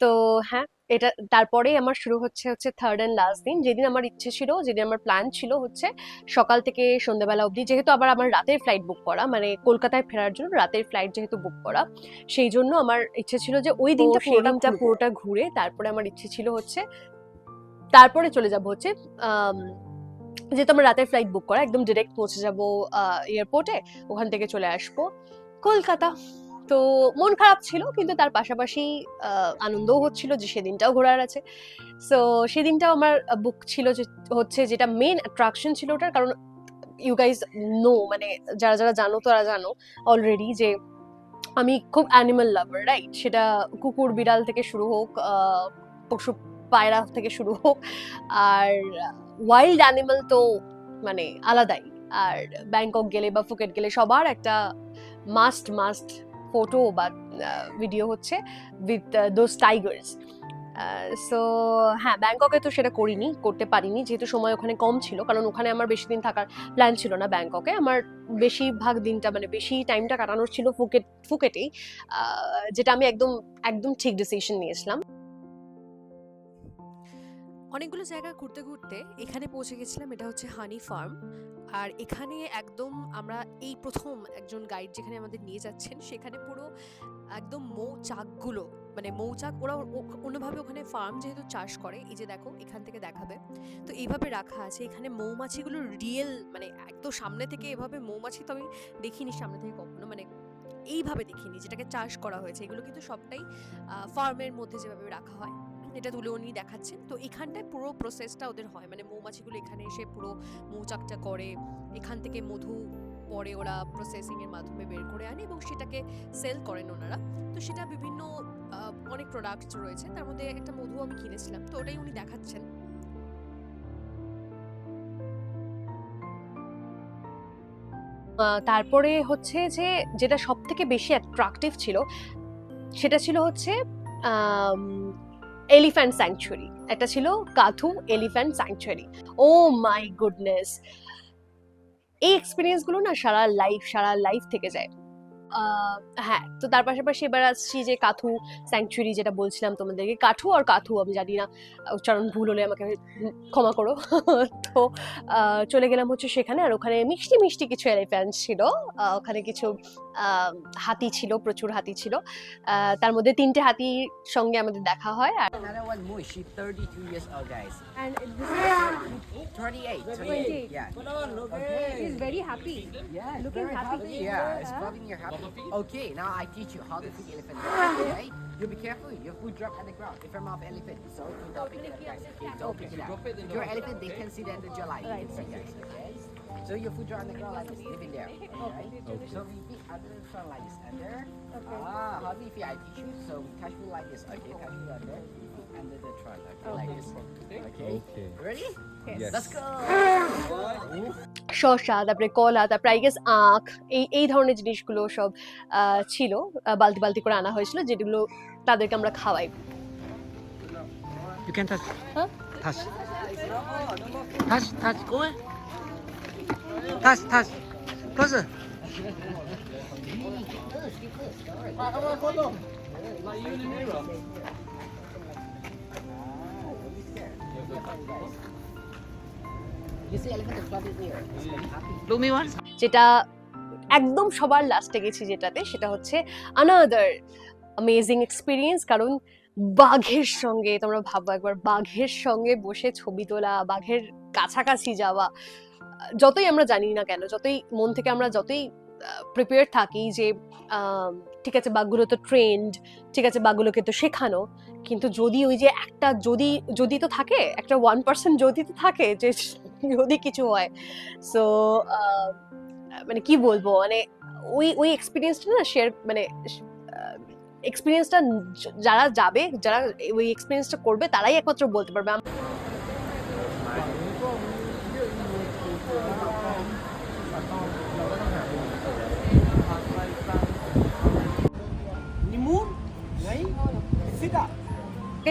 তো হ্যাঁ এটা তারপরে আমার শুরু হচ্ছে হচ্ছে থার্ড অ্যান্ড লাস্ট দিন। যেদিন আমার ইচ্ছে ছিল যেদিন আমার প্ল্যান ছিল হচ্ছে সকাল থেকে সন্ধ্যাবেলা অবধি যেহেতু আবার আমার রাতের ফ্লাইট বুক করা মানে কলকাতায় ফেরার জন্য রাতের ফ্লাইট যেহেতু বুক করা সেই জন্য আমার ইচ্ছে ছিল যে ওই দিনটা পুরোটা পুরোটা ঘুরে তারপরে আমার ইচ্ছে ছিল হচ্ছে তারপরে চলে যাব হচ্ছে যেহেতু আমার রাতের ফ্লাইট বুক করা একদম ডিরেক্ট পৌঁছে যাব এয়ারপোর্টে ওখান থেকে চলে আসব কলকাতা। তো মন খারাপ ছিল, কিন্তু তার পাশাপাশি আনন্দও হচ্ছিল যে সেদিনটাও ঘোরার আছে। সো সেদিনটাও আমার বুক ছিল যে হচ্ছে যেটা মেন অ্যাট্রাকশন ছিল ওটার, কারণ ইউ গাইজ নো মানে যারা যারা জানো তারা জানো অলরেডি যে আমি খুব অ্যানিমাল লাভার রাইট সেটা কুকুর, বিড়াল থেকে শুরু হোক পশু পায়রা থেকে শুরু হোক, আর ওয়াইল্ড অ্যানিমাল তো মানে আলাদাই। আর ব্যাংকক গেলে বা ফুকেট গেলে সবার একটা মাস্ট মাস্ট ফটো বা ভিডিও হচ্ছে উইথ দোজ টাইগার্স সো হ্যাঁ ব্যাংককে তো সেটা করিনি, করতে পারিনি। যেহেতু সময় ওখানে কম ছিল, কারণ ওখানে আমার বেশি দিন থাকার প্ল্যান ছিল না ব্যাংককে। আমার বেশিরভাগ দিনটা মানে বেশি টাইমটা কাটানোর ছিল ফুকেট, ফুকেটেই। যেটা আমি একদম একদম ঠিক ডিসিশন নিয়েছিলাম। অনেকগুলো জায়গা ঘুরতে ঘুরতে এখানে পৌঁছে গেছিলাম। এটা হচ্ছে হানি ফার্ম। আর এখানে একদম আমরা এই প্রথম একজন গাইড যেখানে আমাদের নিয়ে যাচ্ছেন, সেখানে পুরো একদম মৌচাকগুলো মানে মৌচাক ওরা অন্যভাবে ওখানে ফার্ম যেহেতু চাষ করে, এই যে দেখো, এখান থেকে দেখাবে। তো এইভাবে রাখা আছে। এখানে মৌমাছিগুলো রিয়েল মানে একদম সামনে থেকে এভাবে মৌমাছি তো আমি দেখিনি সামনে থেকে কখনো মানে এইভাবে দেখিনি, যেটাকে চাষ করা হয়েছে। এগুলো কিন্তু সবটাই ফার্মের মধ্যে যেভাবে রাখা হয়। এটা তুলে উনি দেখাচ্ছেন। তো এখানটায় পুরো প্রসেসটা ওদের হয়। মানে মৌমাছিগুলো এখানে এসে পুরো মৌচাকটা করে, এখান থেকে মধু পরে ওরা প্রসেসিংয়ের মাধ্যমে বের করে আনে এবং সেটাকে সেল করেন ওনারা। তো সেটা বিভিন্ন অনেক প্রোডাক্টস রয়েছে। তার মধ্যে একটা মধু আমি কিনেছিলাম। তো ওটাই উনি দেখাচ্ছেন। তারপরে হচ্ছে যে, যেটা সব থেকে বেশি অ্যাট্রাকটিভ ছিল, সেটা ছিল হচ্ছে এলিফ্যান্ট স্যাংচুয়ারি একটা ছিল Kathu elephant sanctuary oh my goodness এই এক্সপিরিয়েন্সগুলো না সারা লাইফ সারা লাইফ থেকে যায়। হ্যাঁ তো তার পাশাপাশি এবার আসছি যে কাথু স্যাংচুয়ারি যেটা বলছিলাম তোমাদেরকে। কাঠু আর কাথু, আমি জানি না। উচ্চারণ ভুল হলে আমাকে ক্ষমা করো। তো চলে গেলাম হচ্ছে সেখানে। আর ওখানে মিষ্টি মিষ্টি কিছু এলিফ্যান্ট ছিল। ওখানে কিছু হাতি ছিল প্রচুর হাতি ছিল তার মধ্যে তিনটে হাতির সঙ্গে আমাদের দেখা হয় আর Another one, Mui. She's 32 years old, guys. 28. 28. 28. Yeah. He's very happy. Yeah. it's Looking very happy. Yeah, it's probably you're happy. Okay, now I teach you how to feed elephant. Okay? You be careful. Your food drop at the ground. If I'm off elephant, so don't pick it up, guys. Okay, don't pick it up. If you're elephant, they can see the end of your life. You can see, guys. Okay? So your food drop on the ground like this, leave it there. Alright? So we feed under the front like this, under. Ah, how do you feed? I teach you. So we touch food like this. Okay, touch food under. Under the trunk. Okay, like this. Okay. Okay. Ready? Yes. Let's go. শসা তারপরে কলা তারপরে I guess আখ এই এই ধরনের জিনিসগুলো সব ছিল বালতি বালতি করে আনা হয়েছিল যেগুলো তাদেরকে আমরা খাওয়াই You can touch. Huh? Touch. Touch, touch. Go on. Elephant is probably here. Look me once. যেটা একদম সবার লাস্টে গেছি যেটাতে সেটা হচ্ছে আনাদার অ্যামেজিং এক্সপিরিয়েন্স কারণ বাঘের সঙ্গে তোমরা ভাবো একবার বাঘের সঙ্গে বসে ছবি তোলা বাঘের কাছাকাছি যাওয়া যতই আমরা জানি না কেন, যতই মন থেকে আমরা যতই প্রিপেয়ার থাকি যে ঠিক আছে বাঘগুলো তো ট্রেন্ড ঠিক আছে বাঘগুলোকে তো শেখানো, কিন্তু যদি ওই যে একটা, যদি যদি তো থাকে, একটা ওয়ান পার্সেন্ট যদি তো থাকে যে যদি কিছু হয় সো মানে কি বলব মানে ওই ওই এক্সপিরিয়েন্সটা না শেয়ার মানে এক্সপিরিয়েন্সটা যারা যাবে, যারা ওই এক্সপিরিয়েন্সটা করবে, তারাই একমাত্র বলতে পারবে।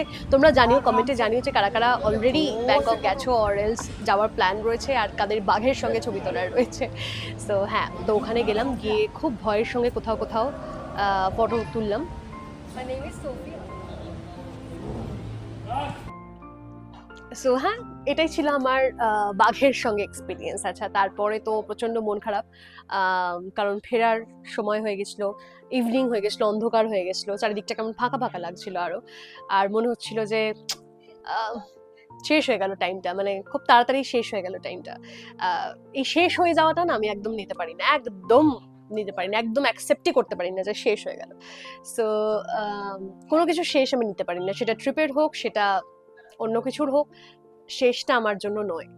আম- তোমরা জানিও কমেন্টে জানিও যে কারা কারা অলরেডি ব্যাংকক গেছো অর এলস যাওয়ার প্ল্যান রয়েছে আর কাদের বাঘের সঙ্গে ছবি তোলা রয়েছে। সো হ্যাঁ তো ওখানে গেলাম গিয়ে খুব ভয়ের সঙ্গে কোথাও কোথাও ফটো তুললাম। My name is. সো হ্যাঁ এটাই ছিল আমার বাঘের সঙ্গে এক্সপিরিয়েন্স আচ্ছা তারপরে তো প্রচণ্ড মন খারাপ কারণ ফেরার সময় হয়ে গেছিল ইভিনিং হয়ে গেছিল, অন্ধকার হয়ে গেছিল, চারিদিকটা কেমন ফাঁকা ফাঁকা লাগছিল আরও আর মনে হচ্ছিল যে শেষ হয়ে গেল টাইমটা মানে খুব তাড়াতাড়ি শেষ হয়ে গেল টাইমটা এই শেষ হয়ে যাওয়াটা না আমি একদম নিতে পারি না, একদম নিতে পারি না, একদম অ্যাকসেপ্টই করতে পারি না যে শেষ হয়ে গেল। সো কোনো কিছু শেষ আমি নিতে পারি না, সেটা ট্রিপের হোক, সেটা অন্য কিছুর হোক, শেষটা আমার জন্য নয়।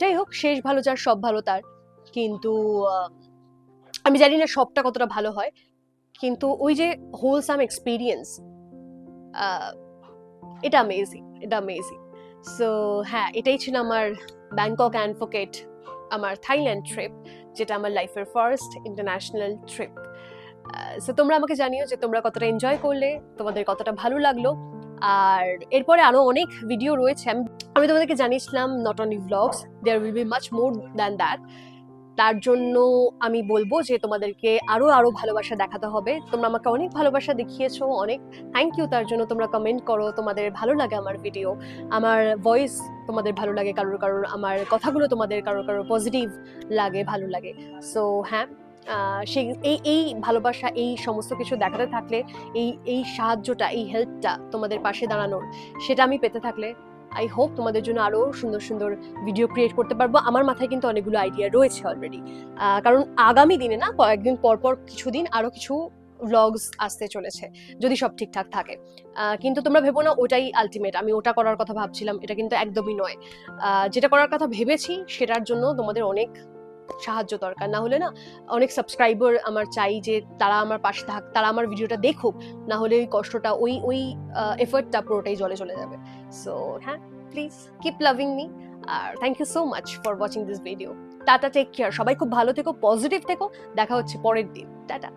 যাই হোক, শেষ ভালো যার, সব ভালো তার। কিন্তু আমি জানি না সবটা কতটা ভালো হয়, কিন্তু ওই যে হোলসাম এক্সপিরিয়েন্স এটা অ্যামেজিং এটা অ্যামেজিং সো হ্যাঁ এটাই ছিল আমার ব্যাংকক অ্যাডভোকেট আমার থাইল্যান্ড ট্রিপ যেটা আমার লাইফের ফার্স্ট ইন্টারন্যাশনাল ট্রিপ সো তোমরা আমাকে জানিও যে তোমরা কতটা এনজয় করলে, তোমাদের কতটা ভালো লাগল। আর এরপরে আরও অনেক ভিডিও রয়েছে। আমি তোমাদেরকে জানিয়েছিলাম not only vlogs there will be much more than that তার জন্য আমি বলব যে তোমাদেরকে আরও আরও ভালোবাসা দেখাতে হবে। তোমরা আমাকে অনেক ভালোবাসা দেখিয়েছো, অনেক থ্যাংক ইউ তার জন্য তোমরা কমেন্ট করো, তোমাদের ভালো লাগে আমার ভিডিও আমার ভয়েস তোমাদের ভালো লাগে, কারোর কারোর, আমার কথাগুলো তোমাদের কারোর কারোর পজিটিভ লাগে, ভালো লাগে। সো হ্যাঁ। সেই এই এই ভালোবাসা, এই সমস্ত কিছু দেখাতে থাকলে, এই এই সাহায্যটা, এই হেল্পটা তোমাদের পাশে দাঁড়ানোর, সেটা আমি পেতে থাকলে আই হোপ তোমাদের জন্য আরও সুন্দর সুন্দর ভিডিও ক্রিয়েট করতে পারব। আমার মাথায় কিন্তু অনেকগুলো আইডিয়া রয়েছে অলরেডি কারণ আগামী দিনে না, কয়েকদিন পর পর কিছুদিন আরও কিছু ভ্লগস আসতে চলেছে, যদি সব ঠিকঠাক থাকে। কিন্তু তোমরা ভেবো না, ওটাই আলটিমেট আমি ওটা করার কথা ভাবছিলাম, এটা কিন্তু একদমই নয়। যেটা করার কথা ভেবেছি, সেটার জন্য তোমাদের অনেক সাহায্য দরকার। না হলে না অনেক সাবস্ক্রাইবার আমার চাই যে তারা আমার পাশে থাক, তারা আমার ভিডিওটা দেখুক, না হলে ওই কষ্টটা, ওই ওই এফর্টটা পুরোটাই জলে চলে যাবে। সো হ্যাঁ please keep loving me R thank you so much for watching this video tata take care সবাই খুব ভালো থেকো পজিটিভ থেকো। দেখা হচ্ছে পরের দিন। টাটা